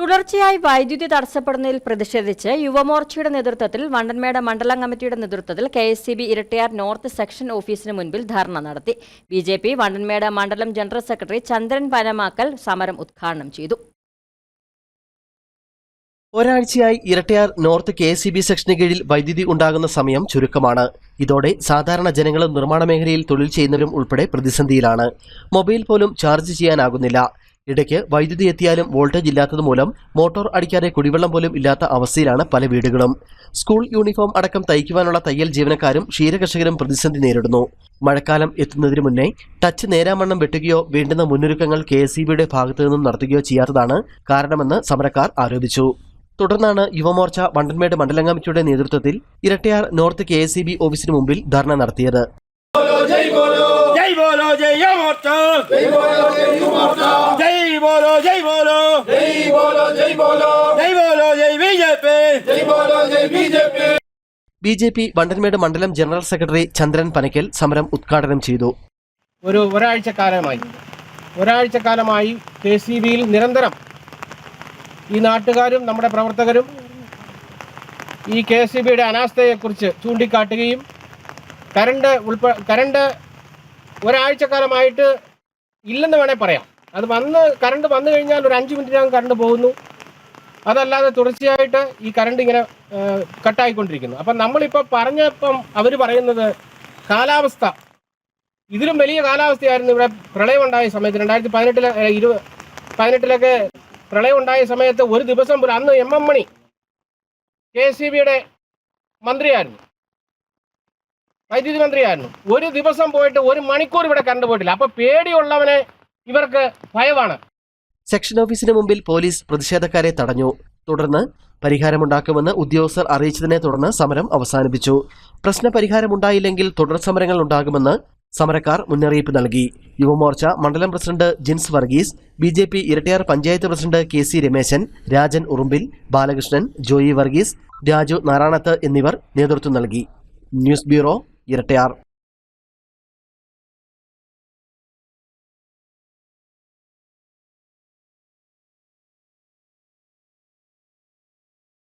തുടർച്ചയായി വൈദ്യുതി തടസ്സപ്പെടുന്നതിൽ പ്രതിഷേധിച്ച് യുവമോർച്ചയുടെ നേതൃത്വത്തിൽ വണ്ടൻമേട മണ്ഡലം കമ്മിറ്റിയുടെ നേതൃത്വത്തിൽ K S E B Erattayar north section ഓഫീസിന് മുൻപിൽ ധർണ നടത്തി. ബി ജെ പി വണ്ടൻമേട മണ്ഡലം ജനറൽ സെക്രട്ടറി ചന്ദ്രൻ പനമാക്കൽ സമരം ഉദ്ഘാടനം ചെയ്തു. ഒരാഴ്ചയായി Erattayar north K S E B സെക്ഷന് കീഴിൽ വൈദ്യുതി ഉണ്ടാകുന്ന സമയം ചുരുക്കമാണ്. ഇതോടെ സാധാരണ ജനങ്ങളും നിർമ്മാണ മേഖലയിൽ തൊഴിൽ ചെയ്യുന്നവരും ഉൾപ്പെടെ പ്രതിസന്ധിയിലാണ്. മൊബൈൽ പോലും ചാർജ് ചെയ്യാനാകുന്നില്ല. ഇടയ്ക്ക് വൈദ്യുതി എത്തിയാലും വോൾട്ടേജ് ഇല്ലാത്തത് മൂലം മോട്ടോർ അടിക്കാതെ കുടിവെള്ളം പോലും ഇല്ലാത്ത അവസ്ഥയിലാണ് പല വീടുകളും. സ്കൂൾ യൂണിഫോം അടക്കം തയ്ക്കുവാനുള്ള തയ്യൽ ജീവനക്കാരും ക്ഷീരകർഷകരും പ്രതിസന്ധി നേരിടുന്നു. മഴക്കാലം എത്തുന്നതിന് മുന്നേ ടച്ച് നേരാമണ്ണം വെട്ടുകയോ വേണ്ടുന്ന മുന്നൊരുക്കങ്ങൾ കെ എസ് ഭാഗത്തു നിന്നും നടത്തുകയോ ചെയ്യാത്തതാണ് കാരണമെന്ന് സമരക്കാർ ആരോപിച്ചു. തുടർന്നാണ് യുവമോർച്ച വണ്ടൻമേട് മണ്ഡലം കമ്മിറ്റിയുടെ നേതൃത്വത്തിൽ ഇരട്ടയാർ നോർത്ത് കെ എസ് ഓഫീസിന് മുമ്പിൽ ധർണ നടത്തിയത്. ജയ് ബോലോ ജയ് യുവമോർച്ച. ജയ് ബോലോ ജയ് യുവമോർച്ച. bolo, ജയ് bolo, ജയ് bolo, ജയ് bolo, ജയ് bolo, ജയ് ബി ജെ bolo, ജയ് BJP. B J P Vandanmedu മണ്ഡലം ജനറൽ സെക്രട്ടറി ചന്ദ്രൻ പനക്കൽ സമരം ഉദ്ഘാടനം ചെയ്തു. ഒരു ഒരാഴ്ചക്കാലമായി ഒരാഴ്ചക്കാലമായി കെ സി ബിയിൽ നിരന്തരം ഈ നാട്ടുകാരും നമ്മുടെ പ്രവർത്തകരും ഈ കെ സി ബിയുടെ അനാസ്ഥയെക്കുറിച്ച് ചൂണ്ടിക്കാട്ടുകയും കരണ്ട് ഉൾപ്പെ കരണ്ട് ഒരാഴ്ചക്കാലമായിട്ട് ഇല്ലെന്ന് വേണേൽ പറയാം. അത് വന്ന് കറണ്ട് വന്നു കഴിഞ്ഞാൽ ഒരു അഞ്ച് മിനിറ്റിനകം കറണ്ട് പോകുന്നു. അതല്ലാതെ തുടർച്ചയായിട്ട് ഈ കറണ്ട് ഇങ്ങനെ കട്ടായിക്കൊണ്ടിരിക്കുന്നു. അപ്പം നമ്മളിപ്പോൾ പറഞ്ഞപ്പം അവർ പറയുന്നത് കാലാവസ്ഥ. ഇതിലും വലിയ കാലാവസ്ഥയായിരുന്നു ഇവിടെ പ്രളയം ഉണ്ടായ സമയത്ത്. രണ്ടായിരത്തി പതിനെട്ടിലെ ഇരു പതിനെട്ടിലൊക്കെ പ്രളയം ഉണ്ടായ സമയത്ത് ഒരു ദിവസം പോലും അന്ന് M M Mani K S E ബിയുടെ മന്ത്രിയായിരുന്നു. വൈദ്യുതി മന്ത്രിയായിരുന്നു. ഒരു ദിവസം പോയിട്ട് ഒരു മണിക്കൂർ ഇവിടെ കണ്ടുപോയിട്ടില്ല അപ്പോൾ അപ്പൊ പേടിയുള്ളവനെ ഇവർക്ക് ഭയമാണ്. സെക്ഷൻ ഓഫീസിന് മുമ്പിൽ പോലീസ് പ്രതിഷേധക്കാരെ തടഞ്ഞു. തുടർന്ന് പരിഹാരമുണ്ടാക്കുമെന്ന് ഉദ്യോഗസ്ഥർ അറിയിച്ചതിനെ തുടർന്ന് സമരം അവസാനിപ്പിച്ചു. പ്രശ്ന പരിഹാരമുണ്ടായില്ലെങ്കിൽ തുടർ സമരങ്ങൾ ഉണ്ടാകുമെന്ന് സമരക്കാർ മുന്നറിയിപ്പ് നൽകി. യുവമോർച്ച മണ്ഡലം president Jins Varghese B J P Erattayar panchayat president K C Rameshan Rajan Urumbil Balakrishnan Joy Varghese Raju Narayanath എന്നിവർ നേതൃത്വം നൽകി. News bureau Erattayar.